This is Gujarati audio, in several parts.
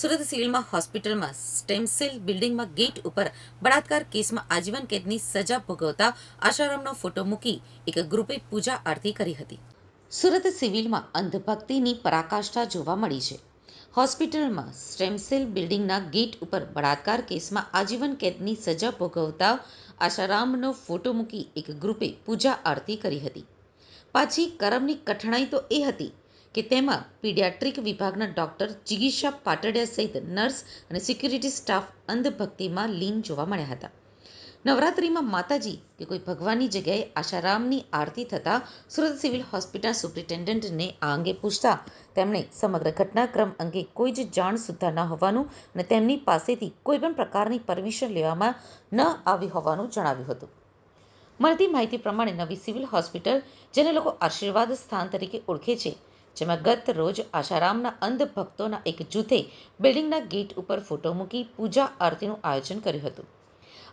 સુરત સિવિલમાં હોસ્પિટલમાં સ્ટેમ સેલ બિલ્ડિંગમાં ગેટ ઉપર બળાત્કાર કેસમાં આજીવન કેદની સજા ભોગવતા આશારામનો ફોટો મૂકી એક ગ્રુપે પૂજા આરતી કરી હતી. સુરત સિવિલમાં અંધભક્તિની પરાકાષ્ઠા જોવા મળી છે. હોસ્પિટલમાં સ્ટેમ સેલ બિલ્ડિંગના ગેટ ઉપર બળાત્કાર કેસમાં આજીવન કેદની સજા ભોગવતા આશારામનો ફોટો મૂકી એક ગ્રુપે પૂજા આરતી કરી હતી. પાછી કરમની કઠણાઈ તો એ હતી કે તેમાં પીડિયાટ્રિક વિભાગના ડોક્ટર જિગીશા પાટડિયા સહિત નર્સ અને સિક્યુરિટી સ્ટાફ અંધભક્તિમાં લીન જોવા મળ્યા હતા. નવરાત્રિમાં માતાજી કે કોઈ ભગવાનની જગ્યાએ આશારામની આરતી થતાં સુરત સિવિલ હોસ્પિટલ સુપ્રિન્ટેન્ડન્ટને આ અંગે પૂછતા તેમણે સમગ્ર ઘટનાક્રમ અંગે કોઈ જ જાણ સુદ્ધા ન હોવાનું અને તેમની પાસેથી કોઈપણ પ્રકારની પરમિશન લેવામાં ન આવી હોવાનું જણાવ્યું હતું. મળતી માહિતી પ્રમાણે નવી સિવિલ હોસ્પિટલ, જેને લોકો આશીર્વાદ સ્થાન તરીકે ઓળખે છે જેમાં ગત રોજ આશારામના અંધ ભક્તોના એક જૂથે બિલ્ડિંગના ગેટ ઉપર ફોટો મૂકી પૂજા આરતીનું આયોજન કર્યું હતું.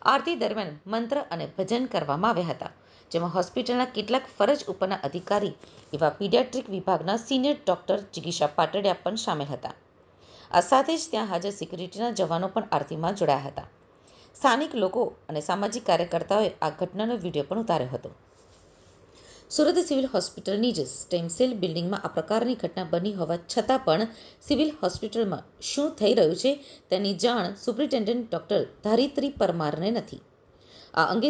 આરતી દરમિયાન મંત્ર અને ભજન કરવામાં આવ્યા હતા, જેમાં હોસ્પિટલના કેટલાક ફરજ ઉપરના અધિકારી એવા પીડિયાટ્રિક વિભાગના સિનિયર ડોક્ટર જિગીશા પાટડિયા પણ સામેલ હતા. આ સાથે જ ત્યાં હાજર સિક્યુરિટીના જવાનો પણ આરતીમાં જોડાયા હતા. સ્થાનિક લોકો અને સામાજિક કાર્યકર્તાઓએ આ ઘટનાનો વીડિયો પણ ઉતાર્યો હતો. સુરત સિવિલ હોસ્પિટલની જ સ્ટેમસેલ બિલ્ડિંગમાં આ પ્રકારની ઘટના બની હોવા છતાં પણ સિવિલ હોસ્પિટલમાં શું થઈ રહ્યું છે તેની જાણ સુપ્રિન્ટેન્ડન્ટ ડોક્ટર ધારિત્રી પરમારને નથી. આ અંગે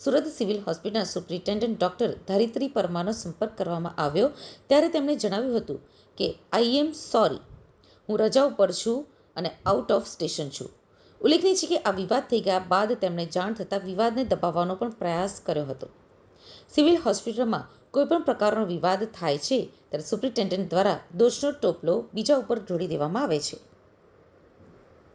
સુરત સિવિલ હોસ્પિટલના સુપ્રિન્ટેન્ડન્ટ ડોક્ટર ધારિત્રી પરમારનો સંપર્ક કરવામાં આવ્યો ત્યારે તેમણે જણાવ્યું હતું કે આઈ એમ સોરી હું રજા ઉપર છું અને આઉટ ઓફ સ્ટેશન છું. ઉલ્લેખનીય છે કે આ વિવાદ થઈ ગયા બાદ તેમણે જાણ થતાં વિવાદને દબાવવાનો પણ પ્રયાસ કર્યો હતો. સિવિલ હોસ્પિટલમાં કોઈપણ પ્રકારનો વિવાદ થાય છે, ત્યારે સુપ્રિન્ટેન્ડન્ટ દ્વારા દોષનો ટોપલો બીજા ઉપર ઢોળી દેવામાં આવે છે.